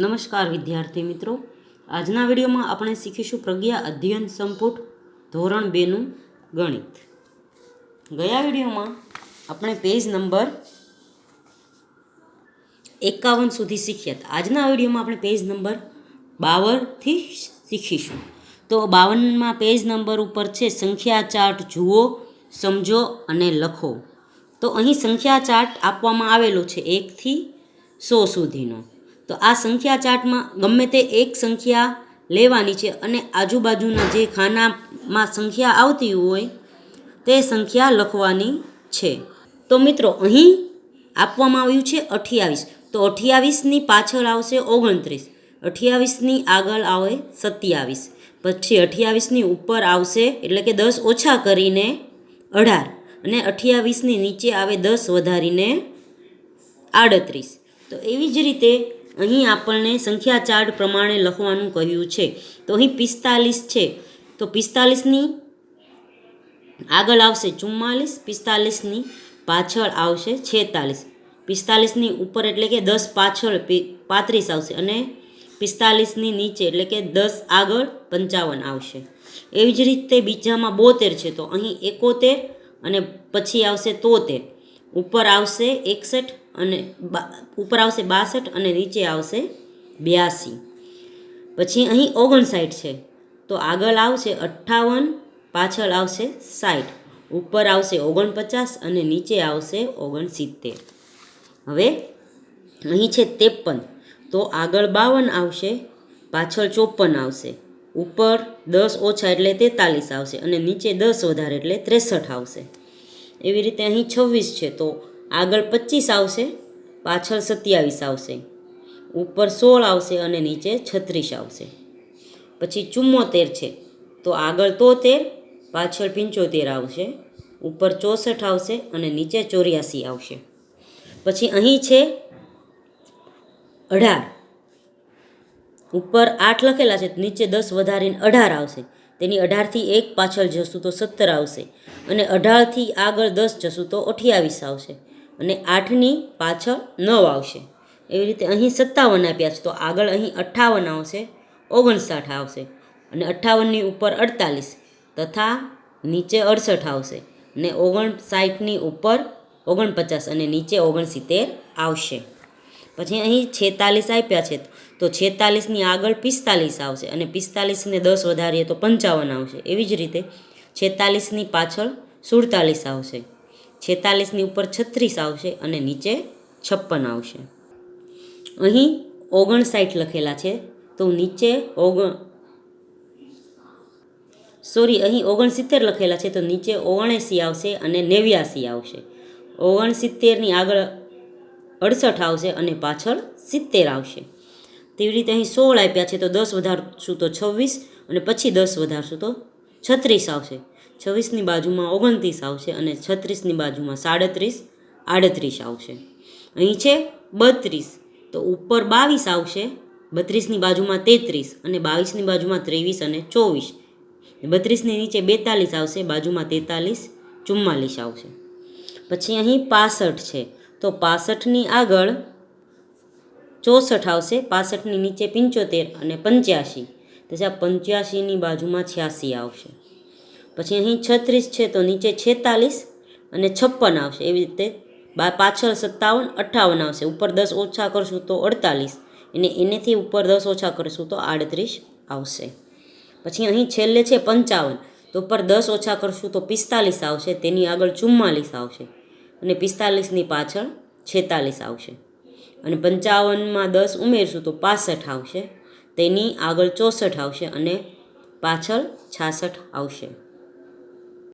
નમસ્કાર વિદ્યાર્થી મિત્રો. આજના વિડીયોમાં આપણે શીખીશું પ્રજ્ઞા અધ્યયન સંપુટ ધોરણ બેનું ગણિત. ગયા વિડીયોમાં આપણે પેજ નંબર એકાવન સુધી શીખ્યા હતા. આજના વિડીયોમાં આપણે પેજ નંબર બાવનથી શીખીશું. તો બાવનમાં પેજ નંબર ઉપર છે સંખ્યા ચાર્ટ જુઓ, સમજો અને લખો. તો અહીં સંખ્યા ચાર્ટ આપવામાં આવેલો છે એકથી સો સુધીનો. તો આ સંખ્યા ચાર્ટમાં ગમે તે એક સંખ્યા લેવાની છે અને આજુબાજુના જે ખાનામાં સંખ્યા આવતી હોય તે સંખ્યા લખવાની છે. તો મિત્રો, અહીં આપવામાં આવ્યું છે અઠ્યાવીસ. તો અઠ્યાવીસની પાછળ આવશે ઓગણત્રીસ. અઠ્યાવીસની આગળ આવે સત્યાવીસ. પછી અઠ્યાવીસની ઉપર આવશે એટલે કે દસ ઓછા કરીને અઢાર. અને અઠ્યાવીસની નીચે આવે દસ વધારીને આડત્રીસ. તો એવી જ રીતે અહીં આપણને સંખ્યા ચાર્ટ પ્રમાણે લખવાનું કહ્યું છે. તો અહીં પિસ્તાલીસ છે. તો પિસ્તાલીસની આગળ આવશે ચુમ્માલીસ, પિસ્તાલીસની પાછળ આવશે છેતાલીસ. પિસ્તાલીસની ઉપર એટલે કે દસ પાછળ પાંત્રીસ આવશે અને પિસ્તાલીસની નીચે એટલે કે દસ આગળ પંચાવન આવશે. એવી જ રીતે બીજામાં બોતેર છે. તો અહીં એકોતેર અને પછી આવશે તોતેર. ઉપર આવશે એકસઠ અને ઉપર આવશે બાસઠ અને નીચે આવશે બ્યાસી. પછી અહીં ઓગણસાઠ છે. તો આગળ આવશે અઠ્ઠાવન, પાછળ આવશે સાઠ. ઉપર આવશે ઓગણપચાસ અને નીચે આવશે ઓગણસિત્તેર. હવે અહીં છે ત્રેપન. તો આગળ બાવન આવશે, પાછળ ચોપન આવશે. ઉપર દસ ઓછા એટલે તેતાલીસ આવશે અને નીચે દસ વધારે એટલે ત્રેસઠ આવશે. એવી રીતે અહીં છવ્વીસ છે. તો આગળ પચીસ આવશે, પાછળ સત્યાવીસ આવશે, ઉપર સોળ આવશે અને નીચે છત્રીસ આવશે. પછી ચુમ્મોતેર છે, તો આગળ તોતેર, પાછળ પંચોતેર આવશે, ઉપર ચોસઠ આવશે અને નીચે ચોર્યાસી આવશે. પછી અહીં છે અઢાર. ઉપર આઠ લખેલા છે, નીચે દસ વધારીને અઢાર આવશે. તેની અઢારથી એક પાછળ જશું તો સત્તર આવશે અને અઢારથી આગળ દસ જશું તો અઠ્યાવીસ આવશે. અને આઠની પાછળ નવ આવશે. એવી રીતે અહીં સત્તાવન આપ્યા છે. તો આગળ અહીં અઠ્ઠાવન આવશે, ઓગણસાઠ આવશે અને અઠ્ઠાવનની ઉપર અડતાલીસ તથા નીચે અડસઠ આવશે અને ઓગણસાઠની ઉપર ઓગણપચાસ અને નીચે ઓગણસિત્તેર આવશે. પછી અહીં છેતાલીસ આપ્યા છે. તો છેતાલીસની આગળ પિસ્તાલીસ આવશે અને પિસ્તાલીસને દસ વધારીએ તો પંચાવન આવશે. એવી જ રીતે છેતાલીસની પાછળ સુડતાલીસ આવશે. છેતાલીસની ઉપર છત્રીસ આવશે અને નીચે છપ્પન આવશે. અહીં ઓગણસાઠ લખેલા છે, તો નીચે ઓગણ સોરી અહીં ઓગણસિત્તેર લખેલા છે, તો નીચે ઓગણએંસી આવશે અને નેવ્યાસી આવશે. ઓગણસિત્તેરની આગળ અડસઠ આવશે અને પાછળ સિત્તેર આવશે. તેવી રીતે અહીં સોળ આપ્યા છે, તો દસ વધારશું તો છવ્વીસ અને પછી દસ વધારશું તો છત્રીસ આવશે. છવ્વીસની બાજુમાં ઓગણત્રીસ આવશે અને છત્રીસની બાજુમાં સાડત્રીસ, આડત્રીસ આવશે. અહીં છે બત્રીસ, તો ઉપર બાવીસ આવશે, બત્રીસની બાજુમાં તેત્રીસ અને બાવીસની બાજુમાં ત્રેવીસ અને ચોવીસ. બત્રીસની નીચે બેતાલીસ આવશે, બાજુમાં તેતાલીસ, ચુમ્માલીસ આવશે. પછી અહીં પાસઠ છે, તો પાસઠની આગળ ચોસઠ આવશે, પાસઠની નીચે પંચોતેર અને પંચ્યાસી. તથા પંચ્યાસીની બાજુમાં છ્યાસી આવશે. પછી અહીં છત્રીસ છે તો નીચે છેતાલીસ અને છપ્પન આવશે. એવી રીતે બા, પાછળ સત્તાવન અઠ્ઠાવન આવશે. ઉપર દસ ઓછા કરશું તો અડતાલીસ. અને એનેથી ઉપર દસ ઓછા કરશું તો આડત્રીસ આવશે. પછી અહીં છેલ્લે છે પંચાવન. તો ઉપર દસ ઓછા કરશું તો પિસ્તાલીસ આવશે. તેની આગળ ચુમ્માલીસ આવશે. અને પિસ્તાલીસની પાછળ છેતાલીસ આવશે. અને પંચાવનમાં દસ ઉમેરશું તો પાસઠ આવશે. તેની આગળ ચોસઠ આવશે અને પાછળ છાસઠ આવશે.